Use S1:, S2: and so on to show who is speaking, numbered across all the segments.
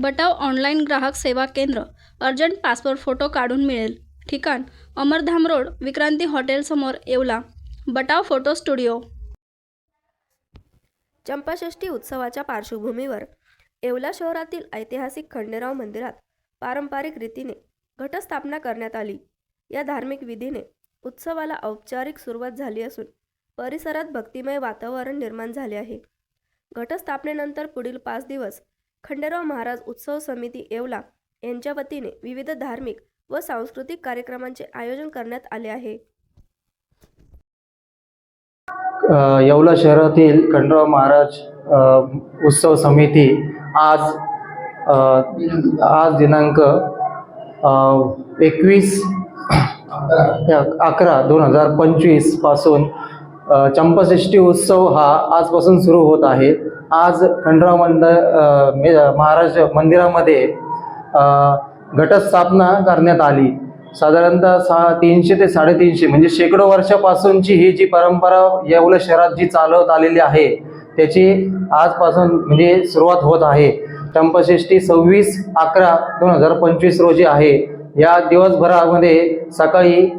S1: बटाव online ग्राहक सेवा केंद्र अर्जंट पासपोर्ट फोटो काढून मिळेल. ठिकाण अमरधाम रोड विक्रांती हॉटेलसमोर Yeola. Batav photo studio.
S2: Champashashthi उत्सवाच्या पार्श्वभूमीवर येवला शहरातील ऐतिहासिक खंडेराव मंदिरात पारंपरिक रीतीने घटस्थापना करण्यात आली. या धार्मिक विधीने उत्सवाला औपचारिक सुरुवात झाली असून परिसरात भक्तिमय वातावरण निर्माण झाले आहे. घटस्थापनेनंतर पुढील पाच दिवस खंडेराव महाराज उत्सव समिती येवला यांच्या वतीने विविध धार्मिक व सांस्कृतिक कार्यक्रमांचे आयोजन करण्यात आले आहे.
S3: येवला शहरातील खंडराव महाराज उत्सव समिती आज आज दिनांक एकवीस अकरा दोन हजार पंचवीसपासून चंपाषष्ठी उत्सव हा आजपासून सुरू होत आहे. आज खंडराव मंद मे- महाराज मंदिरामध्ये घटस्थापना करण्यात आली. साधारणतः सहा तीनशे ते साडेतीनशे म्हणजे शेकडो वर्षापासूनची ही जी परंपरा येवलं शहरात जी चालवत आलेली आहे त्याची आजपासून म्हणजे सुरुवात होत आहे. चंपषष्ठी सव्वीस अकरा दोन हजार पंचवीस रोजी आहे. या दिवसभरामध्ये सकाळी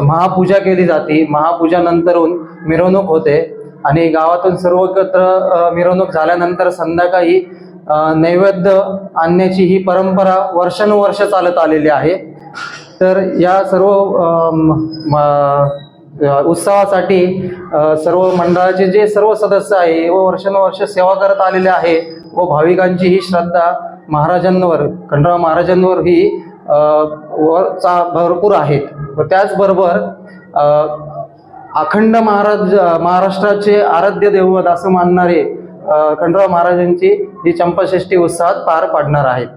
S3: महापूजा केली जाते. महापूजानंतरून मिरवणूक होते. आणि गावातून सर्व एकत्र मिरवणूक झाल्यानंतर संध्याकाळी नैवेद्य आणण्याची ही परंपरा वर्षानुवर्ष चालत आलेली आहे. तर या सर्व म- उत्सवासाठी सर्व मंडळाचे जे सर्व सदस्य आहे व वर्षानुवर्ष सेवा करत आलेले आहे व भाविकांची ही श्रद्धा महाराजांवर खंडराव महाराजांवर ही चा भरपूर आहेत. व त्याचबरोबर अ, अखंड महाराज महाराष्ट्राचे आराध्य दैवत असं मानणारे अ, खंडराव महाराजांची ही चंपाषष्ठी उत्सवात पार पाडणार आहेत.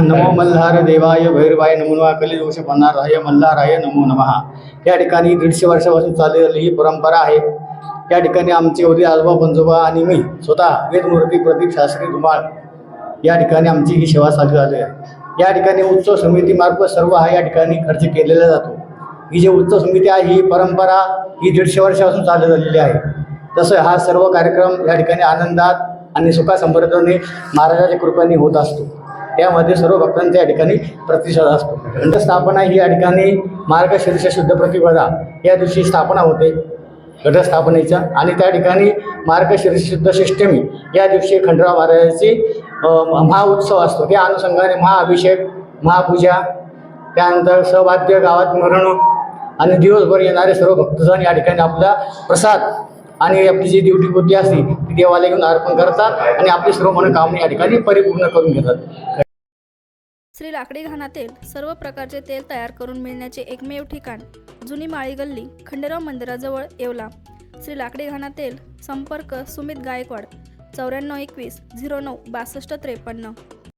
S4: नमो मल्हार देवाय भैरवाय नमो कलिदोष पन्नाराय मल्हाराय नमो नमः. या ठिकाणी दीडशे वर्षापासून चाललेली ही परंपरा आहे. या ठिकाणी आमचे वडील आजोबा पंजोबा आणि मी स्वतः वेदमूर्ती प्रदीप शास्त्री धुमाळ या ठिकाणी आमची ही सेवा चालू झाली आहे. या ठिकाणी उत्सव समितीमार्फत सर्व हा या ठिकाणी खर्च केलेला जातो. ही जी उत्सव समिती आहे ही परंपरा ही दीडशे वर्षापासून चालू झालेली आहे. तसं हा सर्व कार्यक्रम या ठिकाणी आनंदात आणि सुखासमृद्धाने महाराजाच्या कृपेने होत असतो. यामध्ये सर्व भक्तांचा या ठिकाणी प्रतिसाद असतो. घटस्थापना ही या ठिकाणी मार्गशीर्ष शुद्ध प्रतिपदा या दिवशी स्थापना होते. घटस्थापनेच्या आणि त्या ठिकाणी मार्गशीर्ष शुद्ध षष्टमी या दिवशी खंडराव महाराजाची महाउत्सव असतो. त्या अनुषंगाने महाअभिषेक महापूजा त्यानंतर सहवाद्य गावात मिरवणूक आणि दिवसभर येणारे सर्व भक्तजण या ठिकाणी आपला प्रसाद आणि आपली जी ड्युटी बुद्धी असते ती देवाला घेऊन अर्पण करतात आणि आपली सर्व मनोकामना या ठिकाणी परिपूर्ण करून घेतात.
S1: श्री लाकडी घाणातील सर्व प्रकारचे तेल तयार करून मिळण्याचे एकमेव ठिकाण जुनी माळी गल्ली खंडेराव मंदिराजवळ येवला. श्री लाकडी घाणा तेल संपर्क सुमित गायकवाड चौऱ्याण्णव एकवीस झिरो नऊ बासष्ट त्रेपन्न.